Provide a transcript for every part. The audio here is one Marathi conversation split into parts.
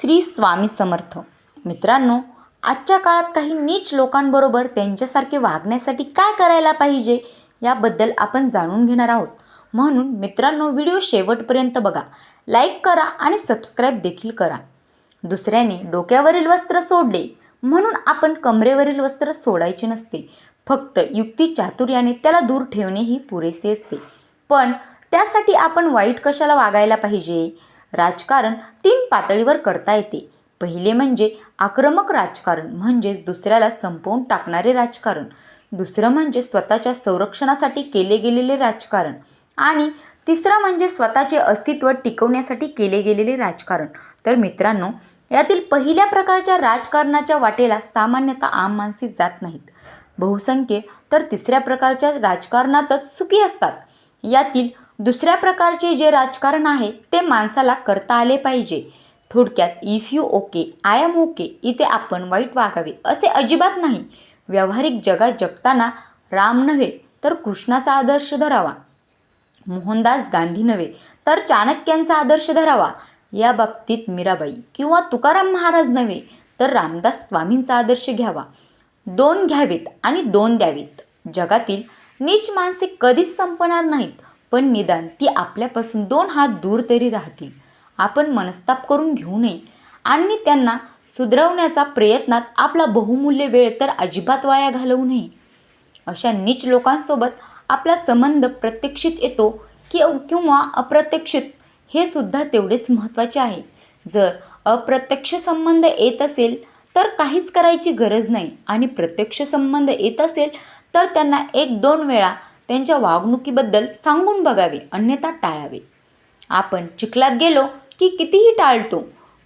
श्री स्वामी समर्थ. मित्रांनो आजच्या काळात काही नीच लोकांबरोबर त्यांच्यासारखे वागण्यासाठी काय करायला पाहिजे याबद्दल आपण जाणून घेणार आहोत. म्हणून मित्रांनो व्हिडिओ शेवटपर्यंत बघा. लाईक करा आणि सबस्क्राईब देखील करा. दुसऱ्याने डोक्यावरील वस्त्र सोडले म्हणून आपण कमरेवरील वस्त्र सोडायचे नसते. फक्त युक्ती चातुर्याने त्याला दूर ठेवणे ही पुरेसे असते. पण त्यासाठी आपण वाईट कशाला वागायला पाहिजे? राजकारण तीन पातळीवर करता येते. पहिले म्हणजे आक्रमक राजकारण म्हणजेच दुसऱ्याला संपवून टाकणारे राजकारण. दुसरं म्हणजे स्वतःच्या संरक्षणासाठी केले गेलेले राजकारण. आणि तिसरं म्हणजे स्वतःचे अस्तित्व टिकवण्यासाठी केले गेलेले राजकारण. तर मित्रांनो यातील पहिल्या प्रकारच्या राजकारणाच्या वाटेला सामान्यतः आम माणसे जात नाहीत. बहुसंख्य तर तिसऱ्या प्रकारच्या राजकारणातच सुखी असतात. यातील दुसऱ्या प्रकारचे जे राजकारण आहे ते माणसाला करता आले पाहिजे. थोडक्यात if you okay I am okay इथे आपण वाईट वागावे असे अजिबात नाही. व्यावहारिक जगात जगताना राम नव्हे तर कृष्णाचा आदर्श धरावा. मोहनदास गांधी नव्हे तर चाणक्यांचा आदर्श धरावा. या बाबतीत मीराबाई किंवा तुकाराम महाराज नव्हे तर रामदास स्वामींचा आदर्श घ्यावा. दोन घ्यावेत आणि दोन द्यावेत. जगातील नीच माणसे कधीच संपणार नाहीत. पण निदान ती आपल्यापासून दोन हात दूर तरी राहतील. आपण मनस्ताप करून घेऊ नये. आणि त्यांना सुधरवण्याचा प्रयत्नात आपला बहुमूल्य वेळ तर अजिबात वाया घालवू नये. अशा नीच लोकांसोबत आपला संबंध प्रत्यक्षित येतो की किंवा अप्रत्यक्षित हे सुद्धा तेवढेच महत्त्वाचे आहे. जर अप्रत्यक्ष संबंध येत असेल तर काहीच करायची गरज नाही. आणि प्रत्यक्ष संबंध येत असेल तर त्यांना एक दोन वेळा त्यांच्या वागणुकीबद्दल सांगून बघावे अन्यथा टाळावे. आपण चिखलात गेलो की कितीही टाळतो.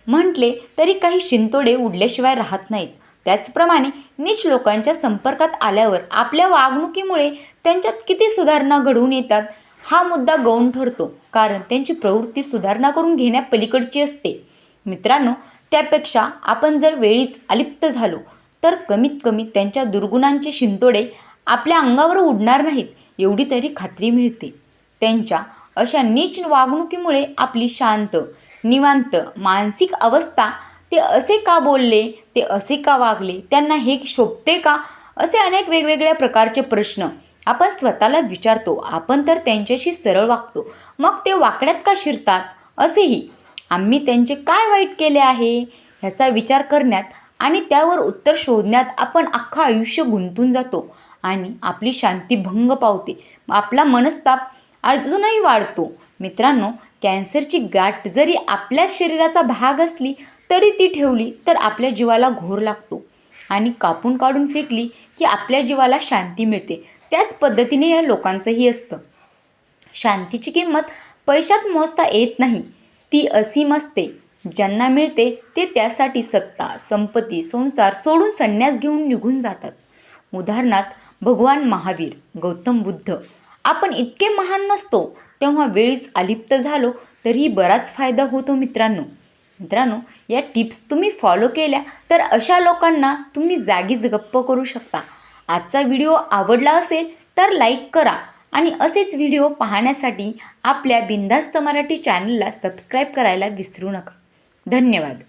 म्हटले तरी काही शिंतोडे उडल्याशिवाय राहत नाहीत. त्याचप्रमाणे नीच लोकांच्या संपर्कात आल्यावर आपल्या वागणुकीमुळे त्यांच्यात किती सुधारणा घडवून येतात हा मुद्दा गौण ठरतो. कारण त्यांची प्रवृत्ती सुधारणा करून घेण्यापलीकडची असते. मित्रांनो त्यापेक्षा आपण जर वेळीच अलिप्त झालो तर कमीत कमी त्यांच्या दुर्गुणांचे शिंतोडे आपल्या अंगावर उडणार नाहीत. एवढी तरी खात्री मिळते. त्यांच्या अशा नीच वागणुकीमुळे आपली शांत निवांत मानसिक अवस्था ते असे का बोलले ते असे का वागले त्यांना हे शोभते का? असे अनेक वेगवेगळ्या प्रकारचे प्रश्न आपण स्वतःला विचारतो. आपण तर त्यांच्याशी सरळ वागतो. मग ते वाकड्यात का शिरतात? असेही. आम्ही त्यांचे काय वाईट केले आहे? ह्याचा विचार करण्यात आणि त्यावर उत्तर शोधण्यात आपण अख्खं आयुष्य गुंतून जातो. आणि आपली शांती भंग पावते. आपला मनस्ताप अजूनही वाढतो. मित्रांनो कॅन्सरची गाठ जरी आपल्या शरीराचा भाग असली तरी ती ठेवली तर आपल्या जीवाला घोर लागतो. आणि कापून काढून फेकली की आपल्या जीवाला शांती मिळते. त्याच पद्धतीने या लोकांचंही असतं. शांतीची किंमत पैशात मोजता येत नाही. ती असीम असते. ज्यांना मिळते ते त्यासाठी सत्ता संपत्ती संसार सोडून संन्यास घेऊन निघून जातात. उदाहरणार्थ भगवान महावीर गौतम बुद्ध. आपण इतके महान नसतो तेव्हा वेळीच अलिप्त झालो तरीही बराच फायदा होतो मित्रांनो. मित्रांनो या टिप्स तुम्ही फॉलो केल्या तर अशा लोकांना तुम्ही जागीच गप्प करू शकता. आजचा व्हिडिओ आवडला असेल तर लाईक करा आणि असेच व्हिडिओ पाहण्यासाठी आपल्या बिंदास्त मराठी चॅनलला सबस्क्राईब करायला विसरू नका. धन्यवाद.